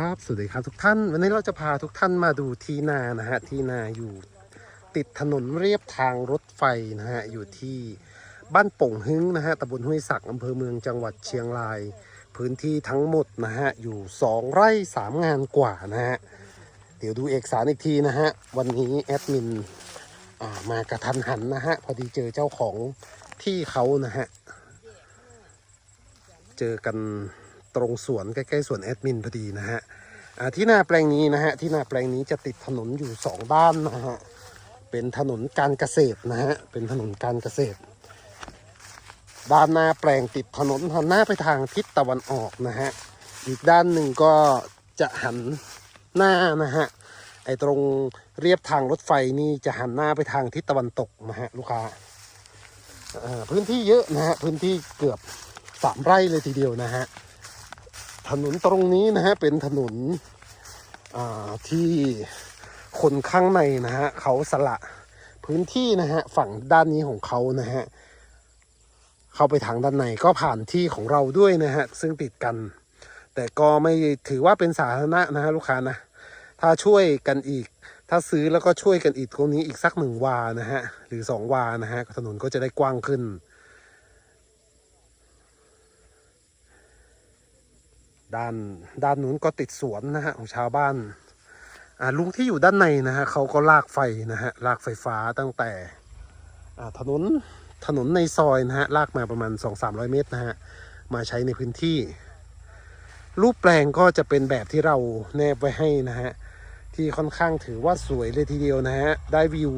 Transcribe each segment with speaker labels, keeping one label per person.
Speaker 1: สวัสดีครับ สวัสดีครับทุกท่าน วันนี้เราจะพาทุกท่านมาดูที่นานะฮะ ที่นาอยู่ติดถนนเรียบทางรถไฟนะฮะ อยู่ที่บ้านป่งฮึ้งนะฮะตำบลห้วยศักดิ์อำเภอเมืองจังหวัดเชียงราย พื้นที่ทั้งหมดนะฮะ อยู่ 2 ไร่ 3 งานกว่านะฮะ เดี๋ยวดูเอกสารอีกทีนะฮะ วันนี้แอดมินมากระทันหันนะฮะ พอดีเจอเจ้าของที่เขานะฮะ เจอกัน ตรงสวนใกล้ๆสวนแอดมินพอดีนะฮะที่นาแปลงนี้นะฮะที่นาแปลงนี้จะติดถนนอยู่สองด้านนะฮะเป็นถนนการเกษตรนะฮะเป็นถนนการเกษตร ด้านหน้าแปลงติดถนนหันหน้าไปทางทิศตะวันออกนะฮะอีกด้านหนึ่งก็จะหันหน้านะฮะไอตรงเรียบทางรถไฟนี่จะหันหน้าไปทางทิศตะวันตกนะฮะลูกค้าพื้นที่เยอะนะฮะพื้นที่เกือบสามไร่เลยทีเดียวนะฮะ ถนนตรงนี้นะฮะเป็นถนนที่คนข้างในนะฮะเขาสละพื้นที่นะฮะฝั่งด้านนี้ของเขานะฮะเข้าไปทางด้านในก็ผ่านที่ของเราด้วยนะฮะซึ่งติดกัน แต่ก็ไม่ถือว่าเป็นสาธารณะนะฮะลูกค้านะ ถ้าช่วยกันอีก ถ้าซื้อแล้วก็ช่วยกันอีกตรงนี้อีกสักหนึ่งวานะฮะหรือสองวานะฮะถนนก็จะได้กว้างขึ้น ด้านด้านนู้นก็ติดสวนนะฮะของชาวบ้านอ่าลุงที่อยู่ด้านในนะฮะเขาก็ลากไฟนะฮะลากไฟฟ้าตั้งแต่อ่าถนนถนนในซอยนะฮะลากมาประมาณ 2-300 เมตรนะฮะมาใช้ในพื้นที่ รูปแปลงก็จะเป็นแบบที่เราแนบไว้ให้นะฮะที่ค่อนข้างถือว่าสวยเลยทีเดียวนะฮะได้วิว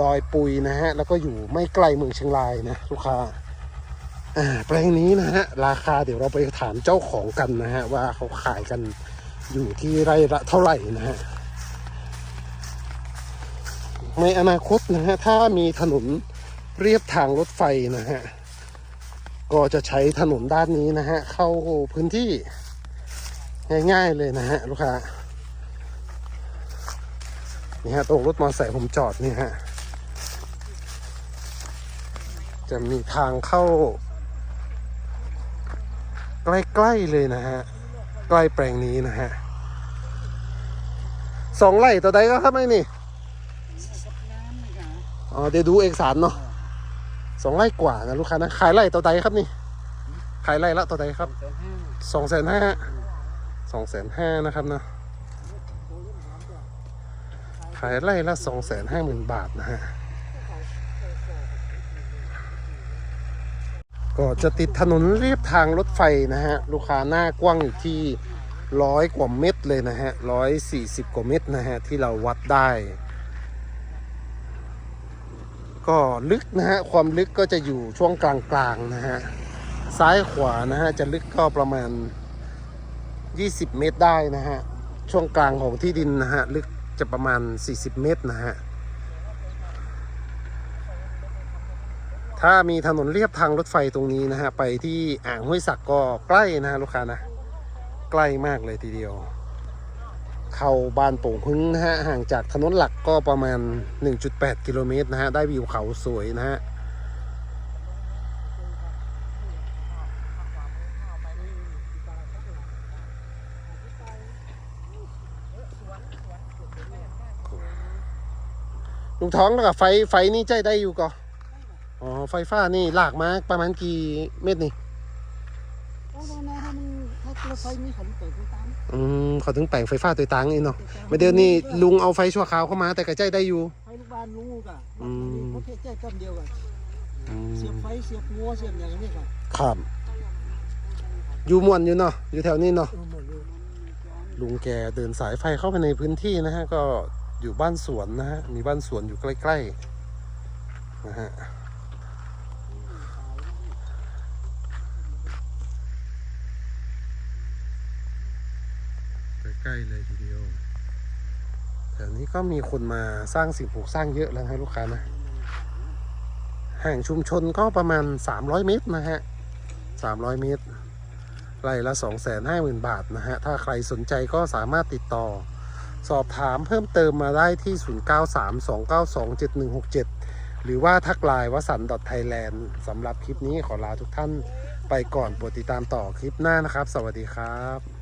Speaker 1: ดอยปุยนะฮะแล้วก็อยู่ไม่ไกลเมืองเชียงรายนะลูกค้าอ่า แปลงนี้นะฮะราคาเดี๋ยวเราไปถามเจ้าของกันนะฮะว่าเขาขายกันอยู่ที่ไร่ละเท่าไหร่นะฮะในอนาคตนะฮะถ้ามีถนนเรียบทางรถไฟนะฮะก็จะใช้ถนนด้านนี้นะฮะเข้าพื้นที่ง่ายๆเลยนะฮะลูกค้านี่ฮะตรงรถมอเตอร์ไซค์ผมจอดนี่ฮะจะมีทางเข้า ใกล้ๆเลยนะฮะ ใกล้แปลงนี้นะฮะสองไร่ต่อใดก็ครับไอ้นี่ อ๋อเดี๋ยวดูเอกสารเนาะสองไร่กว่านะลูกค้านะขายไร่ต่อใดครับนี่ ขายไร่ละต่อใดครับสองแสนห้าสองแสนห้านะครับนะขายไร่ละสองแสนห้าหมื่นบาทนะฮะ ก็จะติดถนนเรียบทางรถไฟนะฮะ ลูกค้าหน้ากว้างอยู่ที่ร้อยกว่าเมตรเลยนะฮะร้อยสี่สิบกว่าเมตรนะฮะ ที่เราวัดได้ ก็ลึกนะฮะ ความลึกก็จะอยู่ช่วงกลางๆนะฮะ ซ้ายขวานะฮะ จะลึกก็ประมาณ 20 เมตรได้นะฮะ ช่วงกลางของที่ดินนะฮะ ลึกจะประมาณ 40 เมตรนะฮะ ถ้ามีถนนเรียบทางรถไฟตรงนี้นะฮะ ไปที่อ่างห้วยสักก็ใกล้นะฮะลูกค้านะ ใกล้มากเลยทีเดียว เข้าบ้านโป่งพึ่งนะฮะ ห่างจากถนนหลักก็ประมาณ 1.8 กิโลเมตรนะฮะ ได้วิวเขาสวยนะฮะลุงท้องแล้วก็ไฟไฟนี่ใจได้อยู่ก็อ๋ อ ไฟฟ้านี่ลากมาประมาณกี่เมตรนี่
Speaker 2: โอ้โหนะถ้ามันถ้ารถไฟมีขันเปิดตาม
Speaker 1: อืมเขาถึงแปลงไฟฟ้าตัวตังนี่เนาะไม่เดี๋ยวนี้ลุงเอาไฟชั่วคราวเข้ามาแต่กระใจได้อยู่
Speaker 2: ไฟลูกบ้านลูกอะ
Speaker 1: อืม
Speaker 2: ประเภทแจ้ต้นเดียวกัน
Speaker 1: อืม
Speaker 2: เสียบไฟเสียบงัวเสียบอย่างนี้กัน
Speaker 1: ครับ อยู่ม่วนอยู่เนาะอยู่แถวนี้เนาะ
Speaker 2: เออหมดเลย
Speaker 1: ลุงแกเดินสายไฟเข้าไปในพื้นที่นะฮะ ก็อยู่บ้านสวนนะฮะ มีบ้านสวนอยู่ใกล้ๆนะฮะ ใกล้เลยทีเดียวแถวนี้ก็มีคนมาสร้างสิ่งปลูกสร้างเยอะแล้วนะลูกค้านะห่างชุมชนก็ประมาณ 300 เมตรนะฮะ 300 เมตรไร่ละ250,000 บาทนะฮะ ถ้าใครสนใจก็สามารถติดต่อ สอบถามเพิ่มเติมมาได้ที่ 0932927167 หรือว่าทักไลน์วสันต์ .thailand สำหรับคลิปนี้ขอลาทุกท่านไปก่อนโปรดติดตามต่อคลิปหน้านะครับ สวัสดีครับ